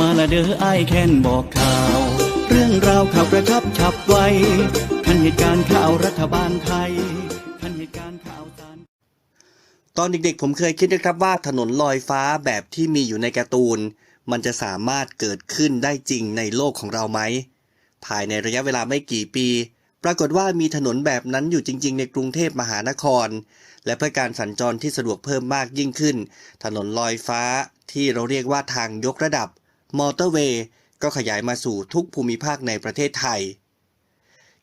มาละเด้อไอายแค้นบอกข่าว เรื่องราวข่าวกระชับฉับไวทันเหตุการณ์ข่าวรัฐบาลไทยทันเหตุการณ์ข่าวสารตอนเด็กๆผมเคยคิดนะครับว่าถนนลอยฟ้าแบบที่มีอยู่ในการ์ตูน มันจะสามารถเกิดขึ้นได้จริงในโลกของเราไหม ภายในระยะเวลาไม่กี่ปี ปรากฏว่ามีถนนแบบนั้นอยู่จริง ๆ ในกรุงเทพมหานคร และเพื่อการสัญจรที่สะดวกเพิ่มมากยิ่งขึ้น ถนนลอยฟ้าที่เราเรียกว่าทางยกระดับ มอเตอร์เวย์ก็ขยายมาสู่ทุกภูมิภาคในประเทศไทย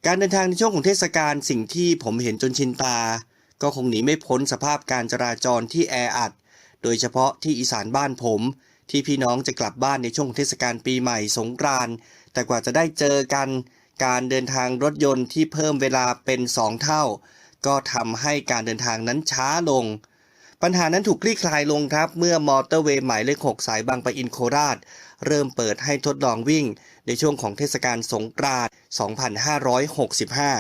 การเดินทางในช่วงของเทศกาลสิ่งที่ผมเห็นจนชินตา ก็คงหนีไม่พ้นสภาพการจราจรที่แออัด โดยเฉพาะที่อีสานบ้านผม ที่พี่น้องจะกลับบ้านในช่วงเทศกาลปีใหม่สงกรานต์แต่กว่าจะได้เจอกัน การเดินทางรถยนต์ที่เพิ่มเวลาเป็นสองเท่า ก็ทำให้การเดินทางนั้นช้าลง ปัญหานั้นถูกคลี่คลายลงครับ เมื่อมอเตอร์เวย์หมายเลข 6 สายบางปะอินโคราช เริ่มเปิดให้ทดลองวิ่ง ในช่วงของเทศกาลสงกรานต์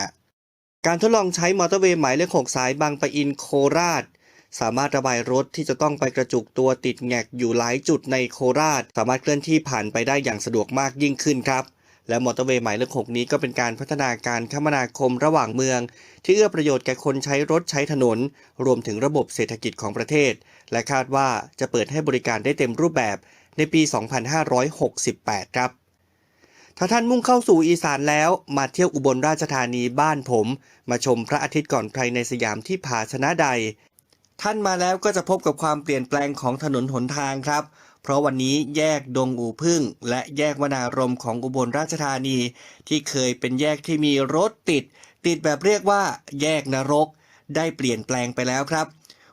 2565 การทดลองใช้มอเตอร์เวย์หมายเลข 6 สายบางปะอินโคราช สามารถระบายรถที่จะต้องไปกระจุกตัวติดแงกอยู่หลายจุดในโคราช สามารถเคลื่อนที่ผ่านไปได้อย่างสะดวกมากยิ่งขึ้นครับ และมอเตอร์เวย์หมายเลข6นี้ก็เป็นการพัฒนาการคมนาคมระหว่างเมือง ที่เอื้อประโยชน์แก่คนใช้รถใช้ถนน รวมถึงระบบเศรษฐกิจของประเทศ และคาดว่าจะเปิดให้บริการได้เต็มรูปแบบในปี 2568 ครับ ถ้าท่านมุ่งเข้าสู่อีสานแล้วมาเที่ยวอุบลราชธานีบ้านผม มาชมพระอาทิตย์ก่อนใครในสยามที่ผาชนะใด ท่านมาแล้วก็จะพบกับความเปลี่ยนแปลงของถนนหนทางครับ เพราะวันนี้แยกดงอู่พึ่ง และแยกวนารมของอุบลราชธานี ที่เคยเป็นแยกที่มีรถติด ติดแบบเรียกว่า แยกนรก ได้เปลี่ยนแปลงไปแล้วครับ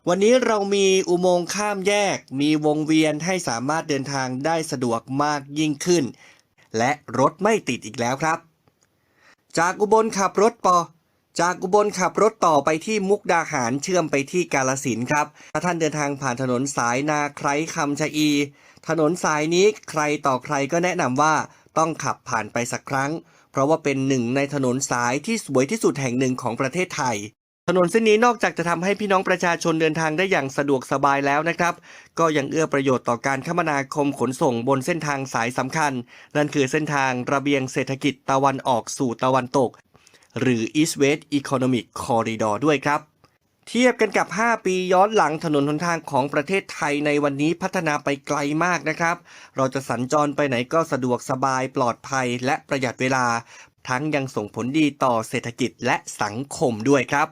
วันนี้เรามีอุโมงค์ข้ามแยก มีวงเวียนให้สามารถเดินทางได้สะดวกมากยิ่งขึ้น และรถไม่ติดอีกแล้วครับ จากอุบลขับรถปอ จากอุบลขับรถต่อไปที่มุกดาหารเชื่อมไปที่กาลสินครับ ถ้าท่านเดินทางผ่านถนนสายนาไคร้คำชะอี ถนนสายนี้ใครต่อใครก็แนะนำว่าต้องขับผ่านไปสักครั้ง เพราะว่าเป็นหนึ่งในถนนสายที่สวยที่สุดแห่งหนึ่งของประเทศไทย ถนนเส้นนี้นอกจากจะทำให้พี่น้องประชาชนเดินทางได้อย่างสะดวกสบายแล้วนะครับ ก็ยังเอื้อประโยชน์ต่อการคมนาคมขนส่งบนเส้นทางสายสำคัญ นั่นคือเส้นทางระเบียงเศรษฐกิจตะวันออกสู่ตะวันตก หรือ East West Economic Corridor ด้วยครับ เทียบกันกับ 5 ปีย้อนหลังถนนหนทางของประเทศไทยในวันนี้พัฒนาไปไกลมากนะครับ เราจะสัญจรไปไหนก็สะดวกสบายปลอดภัยและประหยัดเวลา ทั้งยังส่งผลดีต่อเศรษฐกิจและสังคมด้วยครับ